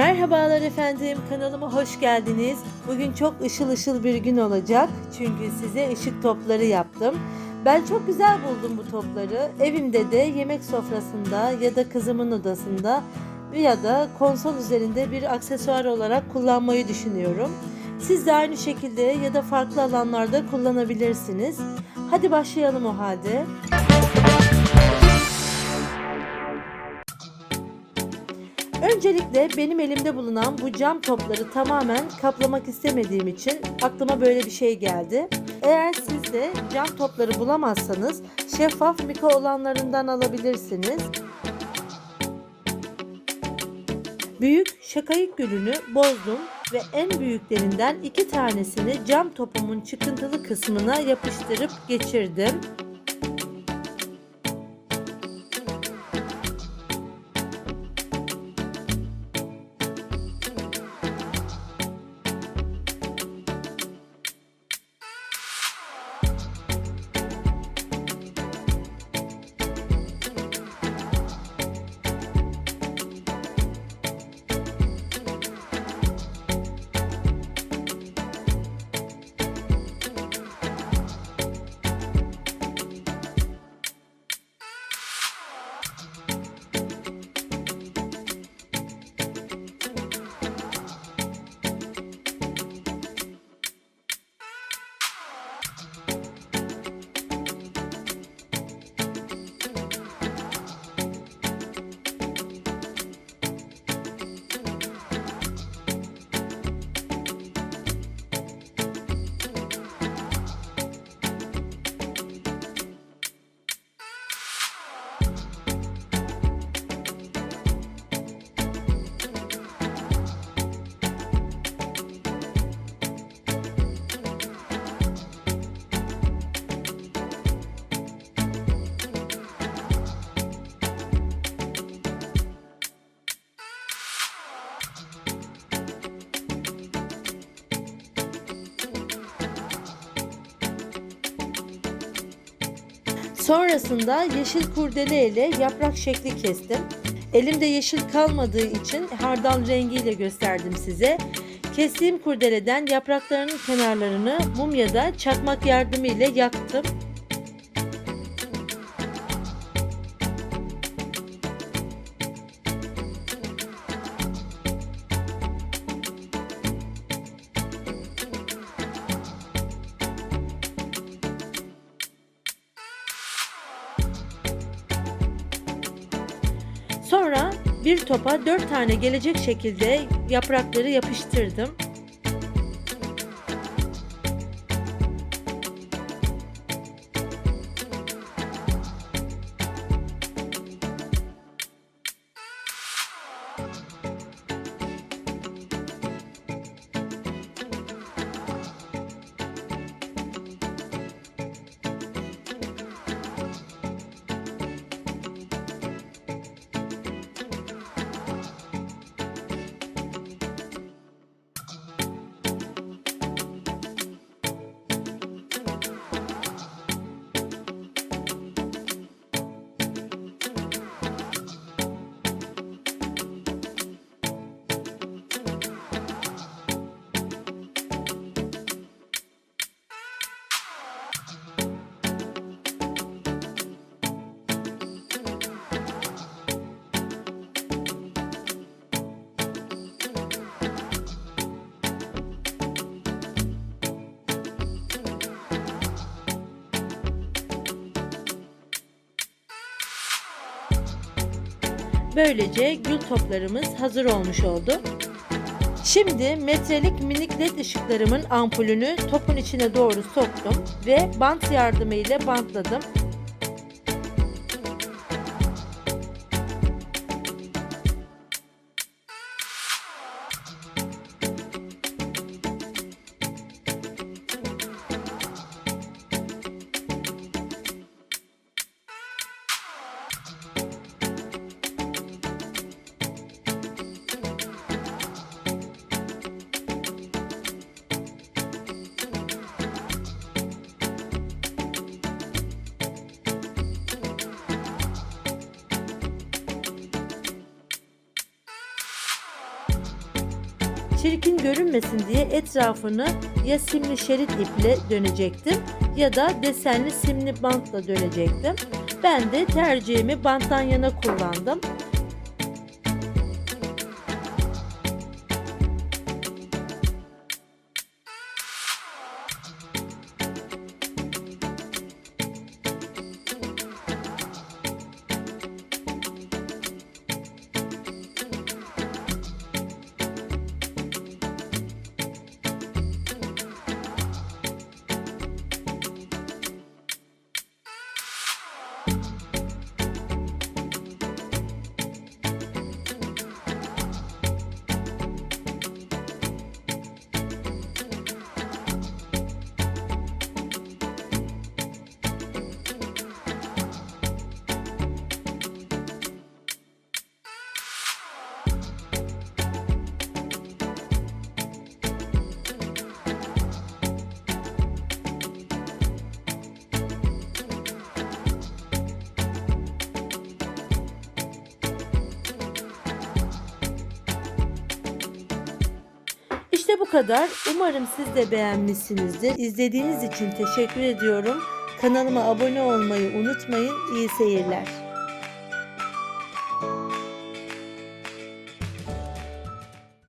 Merhabalar efendim kanalıma hoş geldiniz. Bugün çok ışıl ışıl bir gün olacak. Çünkü size ışık topları yaptım. Ben çok güzel buldum bu topları. Evimde de yemek sofrasında ya da kızımın odasında ya da konsol üzerinde bir aksesuar olarak kullanmayı düşünüyorum. Siz de aynı şekilde ya da farklı alanlarda kullanabilirsiniz. Hadi başlayalım o halde. Öncelikle benim elimde bulunan bu cam topları tamamen kaplamak istemediğim için aklıma böyle bir şey geldi. Eğer siz de cam topları bulamazsanız şeffaf mika olanlarından alabilirsiniz. Büyük şakayık gülünü bozdum ve en büyüklerinden iki tanesini cam topumun çıkıntılı kısmına yapıştırıp geçirdim. Sonrasında yeşil kurdele ile yaprak şekli kestim. Elimde yeşil kalmadığı için hardal rengiyle gösterdim size. Kestiğim kurdeleden yapraklarının kenarlarını mum da çakmak yardımıyla yaktım. Bir topa 4 tane gelecek şekilde yaprakları yapıştırdım. Böylece gül toplarımız hazır olmuş oldu. Şimdi metrelik minik led ışıklarımın ampulünü topun içine doğru soktum ve bant yardımıyla bantladım. Çirkin görünmesin diye etrafını ya simli şerit iple dönecektim ya da desenli simli bantla dönecektim. Ben de tercihimi banttan yana kullandım. Kadar. Umarım siz de beğenmişsinizdir. İzlediğiniz için teşekkür ediyorum. Kanalıma abone olmayı unutmayın. İyi seyirler.